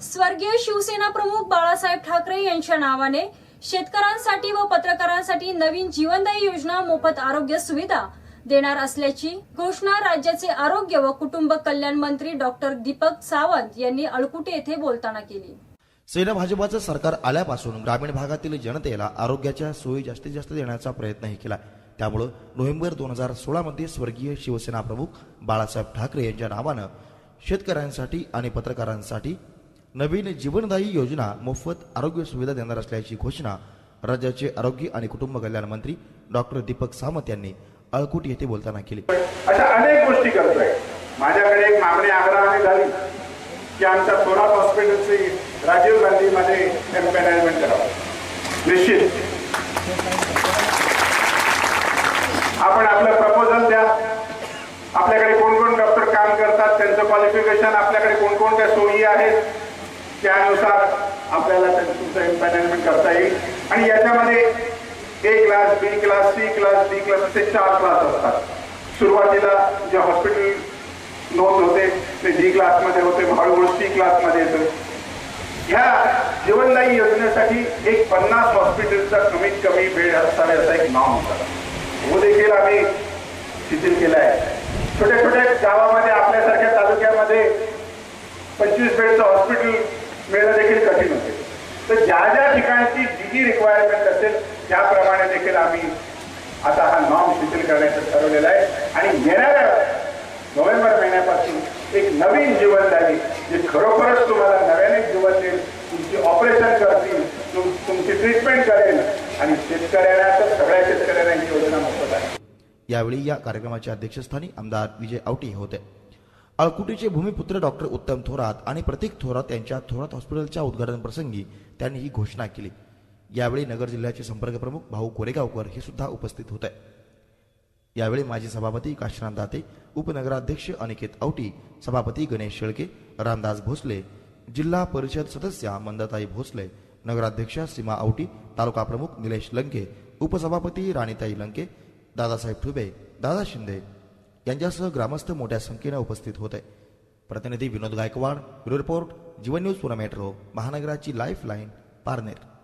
स्वर्गीय शिवसेना प्रमुख बाळासाहेब ठाकरे यांच्या नावाने शेतकऱ्यांसाठी व पत्रकारांसाठी नवीन जीवनदायी योजना मोफत आरोग्य सुविधा देणार असल्याची घोषणा राज्याचे आरोग्य व कुटुंब कल्याण मंत्री डॉक्टर दीपक सावंत यांनी अळकुटे येथे बोलताना केली. सेना भाजपाचं सरकार आल्यापासून ग्रामीण भागातील जनतेला आरोग्याच्या सोयी जास्तीत जास्त देण्याचा प्रयत्नही केला. त्यामुळं नोव्हेंबर दोन हजार सोळामध्ये स्वर्गीय शिवसेना प्रमुख बाळासाहेब ठाकरे यांच्या नावानं शेतकऱ्यांसाठी आणि पत्रकारांसाठी नवीन जीवनदायी योजना मोफत आरोग्य सुविधा देणार असल्याची घोषणा राज्याचे आरोग्य आणि कुटुंब कल्याण मंत्री डॉक्टर दीपक सावंत यांनी अळकुट येथे बोलताना केली. अशा अनेक गोष्टी करतोय माझ्याकडे एक मागणी आग्रहाने झाली की आमच्या थोरात हॉस्पिटलची राजीव गांधीमध्ये एम्पॅनलमेंट करावं. निश्चित. आपण आपलं प्रपोजल द्या. आपल्याकडे कोण कोण डॉक्टर काम करतात त्यांचं क्वालिफिकेशन आपल्याकडे कोणकोणत्या सोयी आहेत? त्यानुसार आपल्याला त्याचं तुमचं एम्पॅनलमेंट करता येईल. आणि याच्यामध्ये A class B class C class D class असे चार क्लास असतात. सुरुवातीला जे हॉस्पिटल नोंद होते ते डी क्लासमध्ये होते हळूहळू सी क्लासमध्ये येतं. ह्या जीवनदायी योजनेसाठी एक पन्नास हॉस्पिटलचा कमीत कमी बेड असावे असा एक नाव होता तो देखील आम्ही शिथिल केला आहे. छोट्या छोट्या गावामध्ये आपल्यासारख्या तालुक्यामध्ये पंचवीस बेडचं हॉस्पिटल मिळणं देखील कठीण होते. तर ज्या ज्या ठिकाणची जी जी रिक्वायरमेंट असेल त्याप्रमाणे देखील आम्ही आता हा नॉर्म शिथिल करण्याचं ठरवलेलं आहे. आणि येणाऱ्या नोव्हेंबर महिन्यापासून एक नवीन जीवनदायी जे खरोखरच तुम्हाला नव्याने जीवन देईल तुमची ऑपरेशन करतील तुम तुमची ट्रीटमेंट करेल आणि शेतकऱ्यांना तर सगळ्या शेतकऱ्यांना ही योजना मोफत आहे. यावेळी या कार्यक्रमाच्या अध्यक्षस्थानी आमदार विजय आवटी होते. अळकुटीचे भूमिपुत्र डॉक्टर उत्तम थोरात आणि प्रतीक थोरात यांच्या थोरात हॉस्पिटलच्या उद्घाटन प्रसंगी त्यांनी ही घोषणा केली. यावेळी नगर जिल्ह्याचे संपर्क प्रमुख भाऊ कोरेगावकर हे सुद्धा उपस्थित होते. यावेळी माजी सभापती काशीनाथ दाते उपनगराध्यक्ष अनिकेत औटी सभापती गणेश शेळके रामदास भोसले जिल्हा परिषद सदस्या मंदाताई भोसले नगराध्यक्ष सीमा औटी तालुका प्रमुख निलेश लंके उपसभापती राणीताई लंके दादासाहेब ठुबे दादा शिंदे यांच्यासह ग्रामस्थ मोठ्या संख्येनं उपस्थित होते. प्रतिनिधी Vinod Gaikwad bureau report Jeevan news Pune metro महानगराची life line Parner.